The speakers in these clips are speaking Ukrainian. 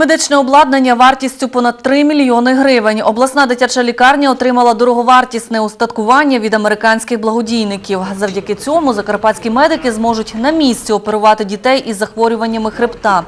Медичне обладнання вартістю понад 3 мільйони гривень. Обласна дитяча лікарня отримала дороговартісне устаткування від американських благодійників. Завдяки цьому закарпатські медики зможуть на місці оперувати дітей із захворюваннями хребта.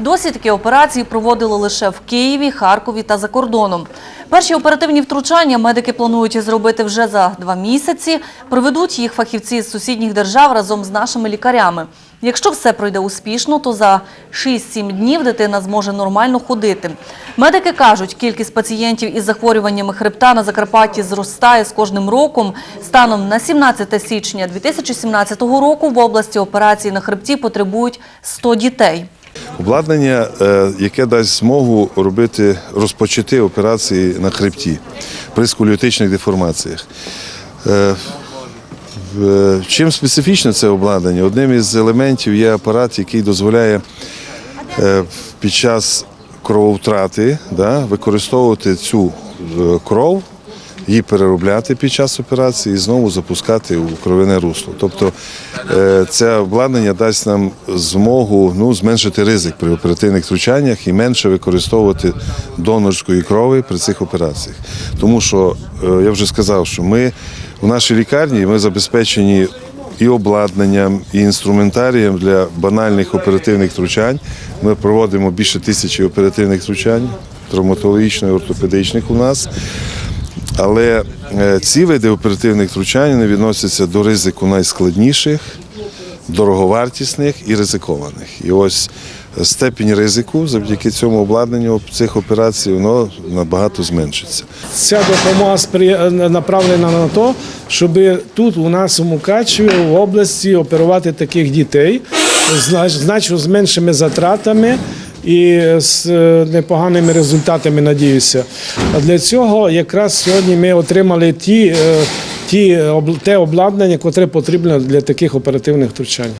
Досі такі операції проводили лише в Києві, Харкові та за кордоном. Перші оперативні втручання медики планують зробити вже за два місяці. Проведуть їх фахівці з сусідніх держав разом з нашими лікарями. Якщо все пройде успішно, то за 6-7 днів дитина зможе нормально ходити. Медики кажуть, кількість пацієнтів із захворюваннями хребта на Закарпатті зростає з кожним роком. Станом на 17 січня 2017 року в області операції на хребті потребують 100 дітей. Обладнання, е, яке дасть змогу робити розпочати операції на хребті при сколіотичних деформаціях. Е, Чим специфічне це обладнання? Одним із елементів є апарат, який дозволяє е, під час крововтрати да, використовувати цю е, кров, її переробляти під час операції і знову запускати у кровяне русло. Тобто е, це обладнання дасть нам змогу ну, зменшити ризик при оперативних втручаннях і менше використовувати донорської крові при цих операціях. Тому що е, я вже сказав, що ми в нашій лікарні ми забезпечені і обладнанням, і інструментарієм для банальних оперативних втручань. Ми проводимо більше тисячі оперативних втручань, травматологічних, ортопедичних у нас. Але е, ці види оперативних втручань не відносяться до ризику найскладніших, дороговартісних і ризикованих. І ось степінь ризику завдяки цьому обладнанню цих операцій воно набагато зменшиться. Ця допомога направлена на те, щоб тут у нас у Мукачеві в області оперувати таких дітей значно з меншими затратами. І з е, непоганими результатами, надіюся. А для цього якраз сьогодні ми отримали ті, е, ті, те обладнання, яке потрібно для таких оперативних втручань.